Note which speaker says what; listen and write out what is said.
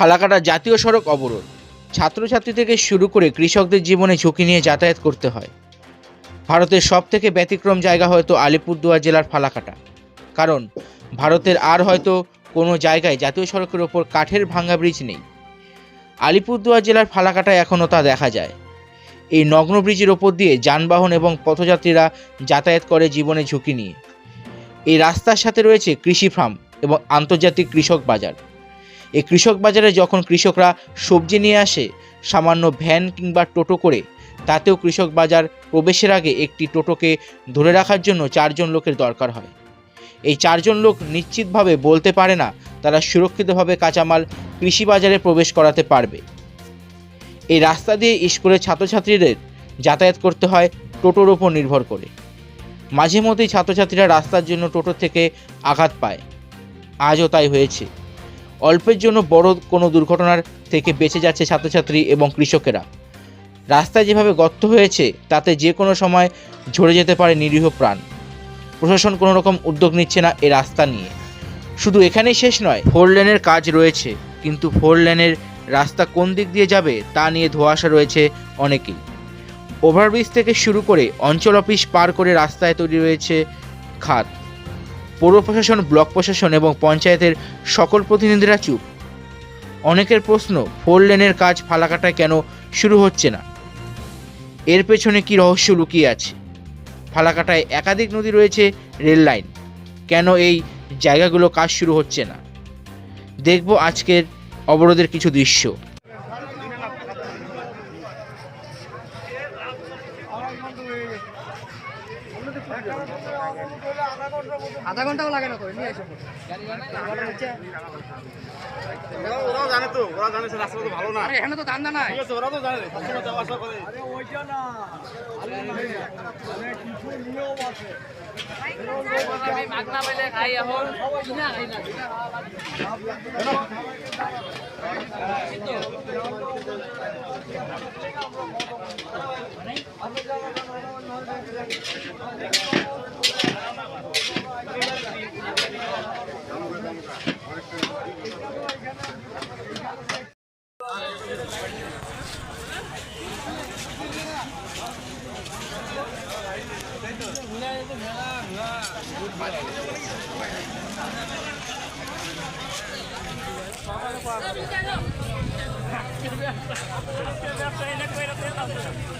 Speaker 1: ফালাকাটা জাতীয় সড়ক অবরোধ। ছাত্রছাত্রী থেকে শুরু করে কৃষকদের জীবনে ঝুঁকি নিয়ে যাতায়াত করতে হয়। ভারতের সব থেকে ব্যতিক্রম জায়গা হয়তো আলিপুরদুয়ার জেলার ফালাকাটা। কারণ, ভারতের আর হয়তো কোনো জায়গায় জাতীয় সড়কের ওপর কাঠের ভাঙ্গা ব্রিজ নেই। আলিপুরদুয়ার জেলার ফালাকাটায় এখনও তা দেখা যায়। এই নগ্ন ব্রিজের ওপর দিয়ে যানবাহন এবং পথযাত্রীরা যাতায়াত করে জীবনে ঝুঁকি নিয়ে। এই রাস্তার সাথে রয়েছে কৃষি ফার্ম এবং আন্তর্জাতিক কৃষক বাজার। এই কৃষক বাজারে যখন কৃষকরা সবজি নিয়ে আসে, সামান্য ভ্যান কিংবা টোটো করে, তাতেও কৃষক বাজার প্রবেশের আগে একটি টোটোকে ধরে রাখার জন্য চারজন লোকের দরকার হয়। এই চারজন লোক নিশ্চিতভাবে বলতে পারে না তারা সুরক্ষিতভাবে কাঁচামাল কৃষি বাজারে প্রবেশ করাতে পারবে। এই রাস্তা দিয়ে স্কুলের ছাত্রছাত্রীদের যাতায়াত করতে হয় টোটোর ওপর নির্ভর করে। মাঝে মধ্যেই ছাত্রছাত্রীরা রাস্তার জন্য টোটো থেকে আঘাত পায়। আজও তাই হয়েছে। অল্পের জন্য বড় কোনো দুর্ঘটনার থেকে বেঁচে যাচ্ছে ছাত্রছাত্রী এবং কৃষকেরা। রাস্তায় যেভাবে গর্ত হয়েছে, তাতে যে কোনো সময় ঝরে যেতে পারে নিরীহ প্রাণ। প্রশাসন কোনো রকম উদ্যোগ নিচ্ছে না এ রাস্তা নিয়ে। শুধু এখানেই শেষ নয়, ফোর লেনের কাজ রয়েছে, কিন্তু ফোর লেনের রাস্তা কোন দিক দিয়ে যাবে, তা নিয়ে ধোঁয়াশা রয়েছে অনেকেই। ওভারব্রিজ থেকে শুরু করে অঞ্চল অফিস পার করে রাস্তায় তৈরি রয়েছে খাত পৌর প্রশাসন, ব্লক প্রশাসন এবং পঞ্চায়েতের সকল প্রতিনিধিরা চুপ। অনেকের প্রশ্ন, ফোর লেনের কাজ ফালাকাটায় কেন শুরু হচ্ছে না? এর পেছনে কি রহস্য লুকিয়ে আছে? ফালাকাটায় একাধিক নদী রয়েছে, রেল লাইন। কেন এই জায়গাগুলো কাজ শুরু হচ্ছে না? দেখব আজকের অবরোধের কিছু দৃশ্য।
Speaker 2: আধা ঘন্টাও লাগে না তো নিয়ে এসে
Speaker 3: ওরাও জানে তো ওরা জানে রাস্তা তো ভালো না।
Speaker 2: এখানে তো ধান্দা নাই।
Speaker 3: ঠিক আছে ওরা তো জানে
Speaker 2: মাগনা পেলে খাই এখন ব্যবসা এটা করে